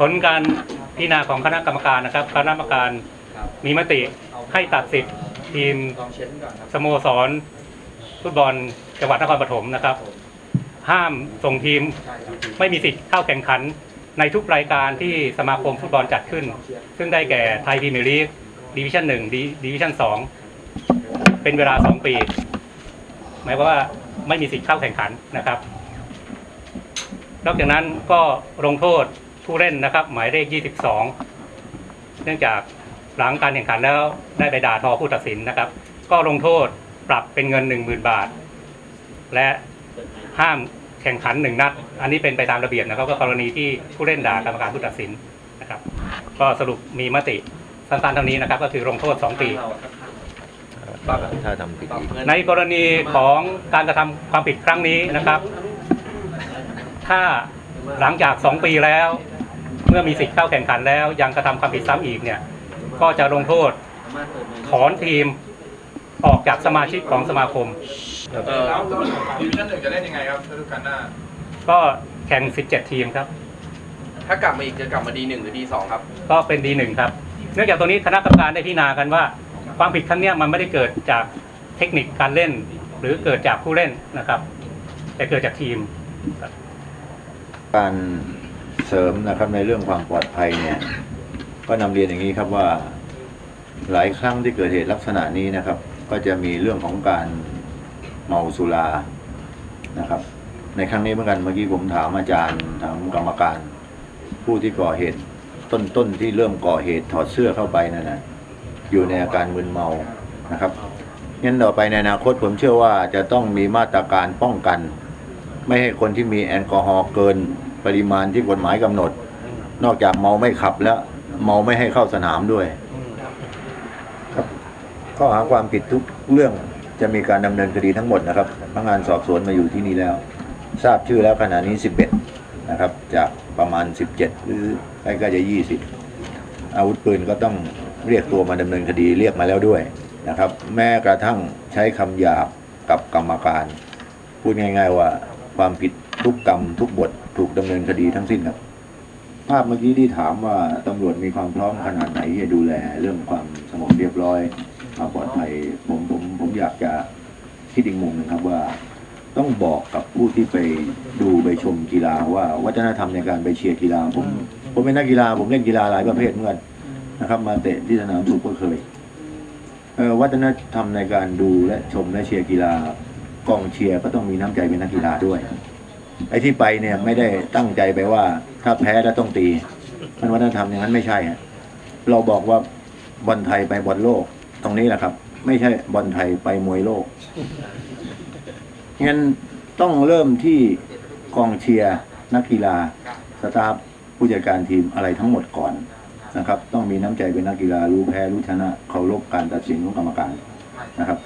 ผลการพิจารณาของคณะกรรมการนะครับ คณะกรรมการมีมติให้ตัดสิทธิ์ทีมสโมสรฟุตบอลจังหวัดนครปฐมนะครับ ห้ามส่งทีมไม่มีสิทธิ์เข้าแข่งขันในทุกรายการที่สมาคมฟุตบอลจัดขึ้น ซึ่งได้แก่ไทยพรีเมียร์ลีกดิวิชั่นหนึ่งดิวิชั่นสองเป็นเวลาสองปี หมายความว่าไม่มีสิทธิ์เข้าแข่งขันนะครับ นอกจากนั้นก็ลงโทษ ผู้เล่นนะครับ หมายเลข 22 เนื่องจากหลังการแข่งขันแล้วได้ไปด่าทอผู้ตัดสินนะครับ ก็ลงโทษปรับเป็นเงิน 10,000 บาท และห้ามแข่งขันหนึ่งนัด อันนี้เป็นไปตามระเบียบนะครับ ก็กรณีที่ผู้เล่นด่ากรรมการผู้ตัดสินนะครับ ก็สรุปมีมติสั้นๆเท่านี้นะครับ ก็คือลงโทษ 2 ปี ถ้าทำผิดอีกในกรณีของการกระทำความผิดครั้งนี้นะครับ ถ้าหลังจาก 2 ปีแล้ว มื่อมีสิทธิ์เข้าแข่งขันแล้วยังกระทำความผิดซ้ำอีกเนี่ยก็จะลงโทษถอนทีมออกจากสมาชิกของสมาคมเออแล้วดิวิชั่นหนึ่งจะเล่นยังไงครับฤดูกาลหน้า ก็แข่ง 17 ทีมครับ ถ้ากลับมาอีกจะกลับมาดีหนึ่งหรือดีสองครับ ก็เป็นดีหนึ่งครับ เนื่องจากตรงนี้คณะกรรมการได้พิจารณากันว่า ความผิดครั้งเนี้ยมันไม่ได้เกิดจากเทคนิคการเล่น หรือเกิดจากผู้เล่นนะครับ แต่เกิดจากทีมการ เสริมนะครับในเรื่องความปลอดภัยเนี่ยก็นำเรียนอย่างนี้ครับว่าหลายครั้งที่เกิดเหตุลักษณะนี้นะครับ ก็จะมีเรื่องของการเมาสุรานะครับ ในครั้งนี้เหมือนกันเมื่อกี้ผมถามอาจารย์ถามกรรมการ ผู้ที่ก่อเหตุต้นต้นที่เริ่มก่อเหตุถอดเสื้อเข้าไปนั่นนะอยู่ในอาการมึนเมานะครับงั้นต่อไปในอนาคตผมเชื่อว่าจะต้องมีมาตรการป้องกัน ไม่ให้คนที่มีแอลกอฮอล์เกิน ปริมาณที่กฎหมายกำหนด นอกจากเมาไม่ขับแล้ว เมาไม่ให้เข้าสนามด้วยครับข้อหาความผิดทุกเรื่องจะมีการดำเนินคดีทั้งหมดนะครับพนักงานสอบสวนมาอยู่ที่นี่แล้ว ทราบชื่อแล้วขณะนี้ 11 นะครับ จากประมาณ 17 หรือใกล้ๆจะ 20 อาวุธปืนก็ต้องเรียกตัวมาดำเนินคดีเรียกมาแล้วด้วยนะครับ แม้กระทั่งใช้คำหยาบกับกรรมการ พูดง่าย ๆว่าความผิด ทุกกรรมทุกบทถูกดำเนินคดีทั้งสิ้นครับ ภาพเมื่อกี้ที่ถามว่าตำรวจมีความพร้อมขนาดไหนที่จะดูแลเรื่องความสงบเรียบร้อยความปลอดภัยผมผมผมอยากจะคิดอีกมุมหนึ่งครับว่าต้องบอกกับผู้ที่ไปดูไปชมกีฬาว่าวัฒนธรรมในการไปเชียร์กีฬาผมผมเป็นนักกีฬาผมเล่นกีฬาหลายประเภทเหมือนนะครับ มาเตะที่สนามสุขก็เคยเอ่อวัฒนธรรมในการดูและชมและเชียร์กีฬากองเชียร์ก็ต้องมีน้ำใจเป็นนักกีฬาด้วย ไอ้ที่ไปเนี่ยไม่ได้ตั้งใจไปว่า ถ้าแพ้แล้วต้องตีมันวัฒนธรรมอย่างนั้นไม่ใช่ฮะเราบอกว่าบอลไทยไปบอลโลก ตรงนี้แหละครับ ไม่ใช่บอลไทยไปมวยโลกงั้นต้องเริ่มที่กองเชียร์นักกีฬาสตาฟผู้จัดการทีมอะไรทั้งหมดก่อนนะครับ ต้องมีน้ำใจเป็นนักกีฬารู้แพ้รู้ชนะเคารพการตัดสินของกรรมการนะครับ